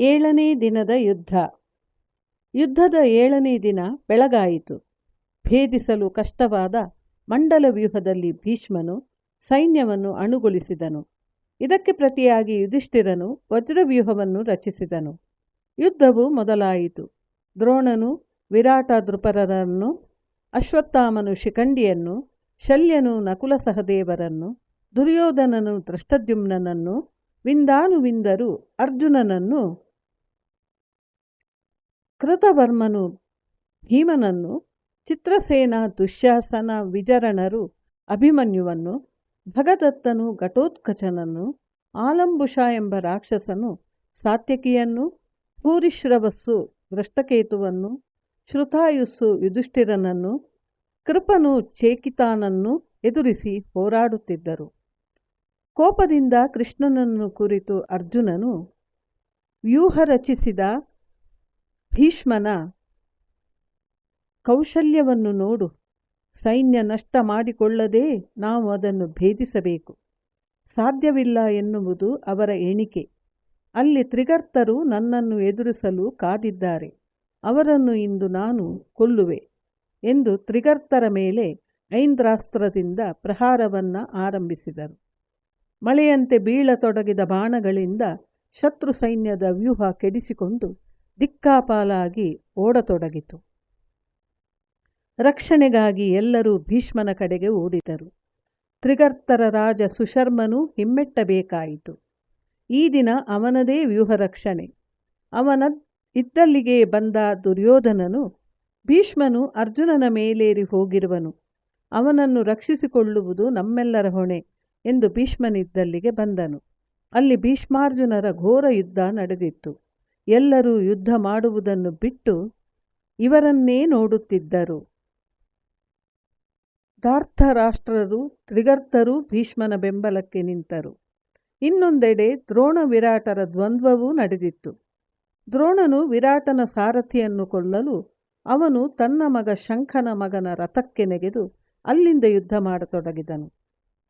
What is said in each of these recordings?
ಏಳನೇ ದಿನದ ಯುದ್ಧ. ಯುದ್ಧದ ಏಳನೇ ದಿನ ಬೆಳಗಾಯಿತು. ಭೇದಿಸಲು ಕಷ್ಟವಾದ ಮಂಡಲ ವ್ಯೂಹದಲ್ಲಿ ಭೀಷ್ಮನು ಸೈನ್ಯವನ್ನು ಅಣುಗೊಳಿಸಿದನು. ಇದಕ್ಕೆ ಪ್ರತಿಯಾಗಿ ಯುಧಿಷ್ಠಿರನು ವಜ್ರವ್ಯೂಹವನ್ನು ರಚಿಸಿದನು. ಯುದ್ಧವು ಮೊದಲಾಯಿತು. ದ್ರೋಣನು ವಿರಾಟ ದೃಪರರನ್ನು ಅಶ್ವತ್ಥಾಮನು ಶಿಖಂಡಿಯನ್ನು, ಶಲ್ಯನು ನಕುಲ ಸಹದೇವರನ್ನು ದುರ್ಯೋಧನನು ದೃಷ್ಟದ್ಯುಮ್ನನನ್ನು ವಿಂದಾನುವಿಂದರು ಅರ್ಜುನನನ್ನು ಕೃತವರ್ಮನು ಭೀಮನನ್ನು ಚಿತ್ರಸೇನ ದುಶ್ಯಾಸನ ವಿಜರಣರು ಅಭಿಮನ್ಯುವನ್ನು, ಭಗದತ್ತನು ಘಟೋತ್ಕಚನನ್ನು, ಆಲಂಬುಷ ಎಂಬ ರಾಕ್ಷಸನು ಸಾತ್ಯಕಿಯನ್ನು, ಭೂರಿಶ್ರವಸ್ಸು ಭ್ರಷ್ಟಕೇತುವನ್ನು, ಶ್ರುತಾಯುಸ್ಸು ಯುಧಿಷ್ಠಿರನನ್ನು, ಕೃಪನು ಚೇಕಿತಾನನ್ನು ಎದುರಿಸಿ ಹೋರಾಡುತ್ತಿದ್ದರು. ಕೋಪದಿಂದ ಕೃಷ್ಣನನ್ನು ಕುರಿತು ಅರ್ಜುನನು ವ್ಯೂಹ ರಚಿಸಿದ ಭೀಷ್ಮನ ಕೌಶಲ್ಯವನ್ನು ನೋಡು. ಸೈನ್ಯ ನಷ್ಟ ಮಾಡಿಕೊಳ್ಳದೆ ನಾವು ಅದನ್ನು ಭೇದಿಸಬೇಕು. ಸಾಧ್ಯವಿಲ್ಲ ಎನ್ನುವುದು ಅವರ ಎಣಿಕೆ. ಅಲ್ಲಿ ತ್ರಿಗರ್ತರು ನನ್ನನ್ನು ಎದುರಿಸಲು ಕಾದಿದ್ದಾರೆ. ಅವರನ್ನು ಇಂದು ನಾನು ಕೊಲ್ಲುವೆ ಎಂದು ತ್ರಿಗರ್ತರ ಮೇಲೆ ಐಂದ್ರಾಸ್ತ್ರದಿಂದ ಪ್ರಹಾರವನ್ನು ಆರಂಭಿಸಿದರು. ಮಳೆಯಂತೆ ಬೀಳತೊಡಗಿದ ಬಾಣಗಳಿಂದ ಶತ್ರು ಸೈನ್ಯದ ವ್ಯೂಹ ಕೆಡಿಸಿಕೊಂಡು ದಿಕ್ಕಾಪಾಲಾಗಿ ಓಡತೊಡಗಿತು. ರಕ್ಷಣೆಗಾಗಿ ಎಲ್ಲರೂ ಭೀಷ್ಮನ ಕಡೆಗೆ ಓಡಿದರು. ತ್ರಿಗರ್ತರ ರಾಜ ಸುಶರ್ಮನು ಹಿಮ್ಮೆಟ್ಟಬೇಕಾಯಿತು. ಈ ದಿನ ಅವನದೇ ವ್ಯೂಹ ರಕ್ಷಣೆ. ಅವನ ಇದ್ದಲ್ಲಿಗೆ ಬಂದ ದುರ್ಯೋಧನನು ಭೀಷ್ಮನು ಅರ್ಜುನನ ಮೇಲೇರಿ ಹೋಗಿರುವನು. ಅವನನ್ನು ರಕ್ಷಿಸಿಕೊಳ್ಳುವುದು ನಮ್ಮೆಲ್ಲರ ಹೊಣೆ ಎಂದು ಭೀಷ್ಮನಿದ್ದಲ್ಲಿಗೆ ಬಂದನು. ಅಲ್ಲಿ ಭೀಷ್ಮಾರ್ಜುನರ ಘೋರ ಯುದ್ಧ ನಡೆದಿತ್ತು. ಎಲ್ಲರೂ ಯುದ್ಧ ಮಾಡುವುದನ್ನು ಬಿಟ್ಟು ಇವರನ್ನೇ ನೋಡುತ್ತಿದ್ದರು. ಧಾರ್ಥರಾಷ್ಟ್ರರು, ತ್ರಿಗರ್ತರು ಭೀಷ್ಮನ ಬೆಂಬಲಕ್ಕೆ ನಿಂತರು. ಇನ್ನೊಂದೆಡೆ ದ್ರೋಣ ವಿರಾಟರ ದ್ವಂದ್ವವೂ ನಡೆದಿತ್ತು. ದ್ರೋಣನು ವಿರಾಟನ ಸಾರಥಿಯನ್ನು ಕೊಲ್ಲಲು ಅವನು ತನ್ನ ಮಗ ಶಂಖನ ಮಗನ ರಥಕ್ಕೆ ನೆಗೆದು ಅಲ್ಲಿಂದ ಯುದ್ಧ ಮಾಡತೊಡಗಿದನು.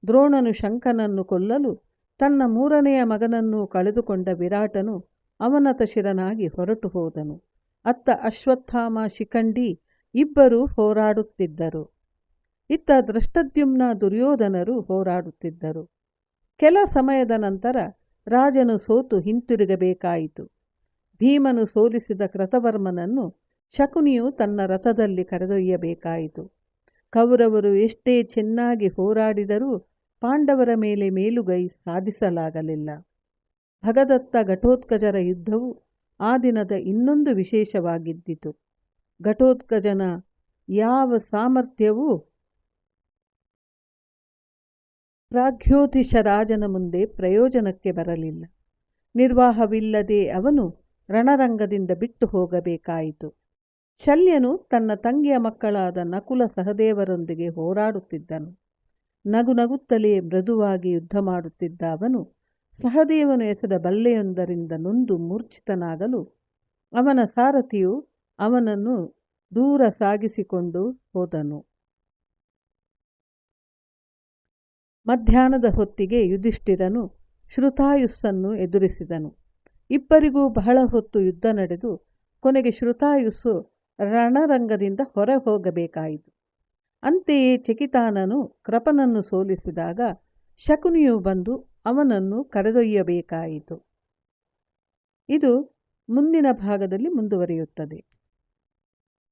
ದ್ರೋಣನು ಶಂಖನನ್ನು ಕೊಲ್ಲಲು ತನ್ನ ಮೂರನೆಯ ಮಗನನ್ನು ಕಳೆದುಕೊಂಡ ವಿರಾಟನು ಅವನತ ಶಿರನಾಗಿ ಹೊರಟು ಹೋದನು. ಅತ್ತ ಅಶ್ವತ್ಥಾಮ ಶಿಖಂಡಿ ಇಬ್ಬರು ಹೋರಾಡುತ್ತಿದ್ದರು. ಇತ್ತ ದೃಷ್ಟದ್ಯುಮ್ನ ದುರ್ಯೋಧನರು ಹೋರಾಡುತ್ತಿದ್ದರು. ಕೆಲ ಸಮಯದ ನಂತರ ರಾಜನು ಸೋತು ಹಿಂತಿರುಗಬೇಕಾಯಿತು. ಭೀಮನು ಸೋಲಿಸಿದ ಕೃತವರ್ಮನನ್ನು ಶಕುನಿಯು ತನ್ನ ರಥದಲ್ಲಿ ಕರೆದೊಯ್ಯಬೇಕಾಯಿತು. ಕೌರವರು ಎಷ್ಟೇ ಚೆನ್ನಾಗಿ ಹೋರಾಡಿದರೂ ಪಾಂಡವರ ಮೇಲೆ ಮೇಲುಗೈ ಸಾಧಿಸಲಾಗಲಿಲ್ಲ. ಭಗದತ್ತ ಘಟೋತ್ಕಜರ ಯುದ್ಧವು ಆ ದಿನದ ಇನ್ನೊಂದು ವಿಶೇಷವಾಗಿದ್ದಿತು. ಘಟೋತ್ಕಜನ ಯಾವ ಸಾಮರ್ಥ್ಯವೂ ಪ್ರಾಗ್ಯೋತಿಷ ರಾಜನ ಮುಂದೆ ಪ್ರಯೋಜನಕ್ಕೆ ಬರಲಿಲ್ಲ. ನಿರ್ವಾಹವಿಲ್ಲದೆ ಅವನು ರಣರಂಗದಿಂದ ಬಿಟ್ಟು ಹೋಗಬೇಕಾಯಿತು. ಶಲ್ಯನು ತನ್ನ ತಂಗಿಯ ಮಕ್ಕಳಾದ ನಕುಲ ಸಹದೇವರೊಂದಿಗೆ ಹೋರಾಡುತ್ತಿದ್ದನು. ನಗು ನಗುತ್ತಲೇ ಮೃದುವಾಗಿ ಯುದ್ಧ ಮಾಡುತ್ತಿದ್ದ ಅವನು ಸಹದೇವನು ಎಸೆದ ಬಲ್ಲೆಯೊಂದರಿಂದ ನೊಂದು ಮೂರ್ಛಿತನಾಗಲು ಅವನ ಸಾರಥಿಯು ಅವನನ್ನು ದೂರ ಸಾಗಿಸಿಕೊಂಡು ಹೋದನು. ಮಧ್ಯಾಹ್ನದ ಹೊತ್ತಿಗೆ ಯುಧಿಷ್ಠಿರನು ಶ್ರುತಾಯುಸ್ಸನ್ನು ಎದುರಿಸಿದನು. ಇಬ್ಬರಿಗೂ ಬಹಳ ಹೊತ್ತು ಯುದ್ಧ ನಡೆದು ಕೊನೆಗೆ ಶ್ರುತಾಯುಸ್ಸು ರಣರಂಗದಿಂದ ಹೊರ ಹೋಗಬೇಕಾಯಿತು. ಅಂತೆಯೇ ಚಕಿತಾನನು ಕೃಪನನ್ನು ಸೋಲಿಸಿದಾಗ ಶಕುನಿಯು ಬಂದು ಅವನನ್ನು ಕರೆದೊಯ್ಯಬೇಕಾಯಿತು. ಇದು ಮುಂದಿನ ಭಾಗದಲ್ಲಿ ಮುಂದುವರಿಯುತ್ತದೆ.